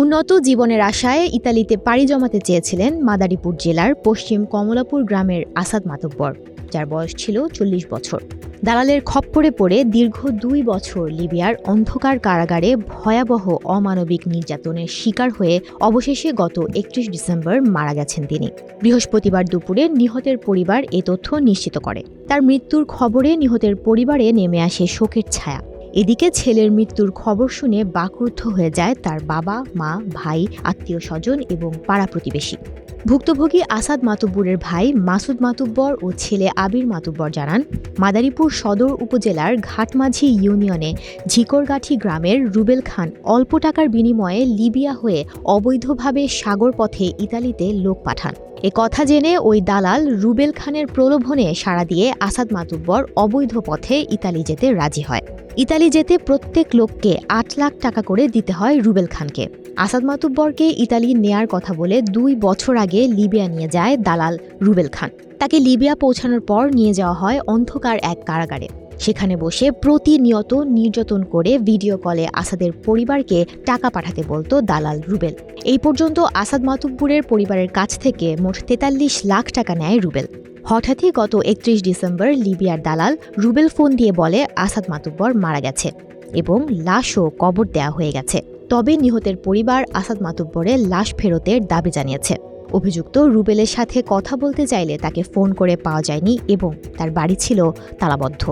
উন্নত জীবনের আশায় ইতালিতে পাড়ি জমাতে চেয়েছিলেন মাদারীপুর জেলার পশ্চিম কমলাপুর গ্রামের আসাদ মাতব্বর, যার বয়স ছিল চল্লিশ বছর। দালালের খপ্পরে পড়ে দীর্ঘ দুই বছর লিবিয়ার অন্ধকার কারাগারে ভয়াবহ অমানবিক নির্যাতনের শিকার হয়ে অবশেষে গত একত্রিশ ডিসেম্বর মারা গেছেন তিনি। বৃহস্পতিবার দুপুরে নিহতের পরিবার এ তথ্য নিশ্চিত করে। তার মৃত্যুর খবরে নিহতের পরিবারে নেমে আসে শোকের ছায়া। এদিকে ছেলের মৃত্যুর খবর শুনে বাকরুদ্ধ হয়ে যায় তার বাবা, মা, ভাই, আত্মীয় স্বজন এবং পাড়া প্রতিবেশী। ভুক্তভোগী আসাদ মাতুব্বরের ভাই মাসুদ মাতুব্বর ও ছেলে আবির মাতুব্বর জানান, মাদারীপুর সদর উপজেলার ঘাটমাঝি ইউনিয়নে ঝিকরগাঠি গ্রামের রুবেল খান অল্প টাকার বিনিময়ে লিবিয়া হয়ে অবৈধভাবে সাগর পথে ইতালিতে লোক পাঠান। এ কথা জেনে ওই দালাল রুবেল খানের প্রলোভনে সাড়া দিয়ে আসাদ মাতুব্বর অবৈধ পথে ইতালি যেতে রাজি হয়। ইতালি যেতে প্রত্যেক লোককে আট লাখ টাকা করে দিতে হয় রুবেল খানকে। আসাদ মাতুব্বরকে ইতালি নেয়ার কথা বলে দুই বছর আগে লিবিয়া নিয়ে যায় দালাল রুবেল খান। তাকে লিবিয়া পৌঁছানোর পর নিয়ে যাওয়া হয় অন্ধকার এক কারাগারে। সেখানে বসে প্রতিনিয়ত নির্যাতন করে ভিডিও কলে আসাদের পরিবারকে টাকা পাঠাতে বলতো দালাল রুবেল। এই পর্যন্ত আসাদ মাতুব্বুরের পরিবারের কাছ থেকে মোট তেতাল্লিশ লাখ টাকা নেয় রুবেল। হঠাৎই গত একত্রিশ ডিসেম্বর লিবিয়ার দালাল রুবেল ফোন দিয়ে বলে, আসাদ মাতুব্বর মারা গেছে এবং লাশও কবর দেয়া হয়ে গেছে। তবে নিহতের পরিবার আসাদ মাতুব্বরের লাশ ফেরতের দাবি জানিয়েছে। অভিযুক্ত রুবেলের সাথে কথা বলতে চাইলে তাকে ফোন করে পাওয়া যায়নি এবং তার বাড়ি ছিল তালাবদ্ধ।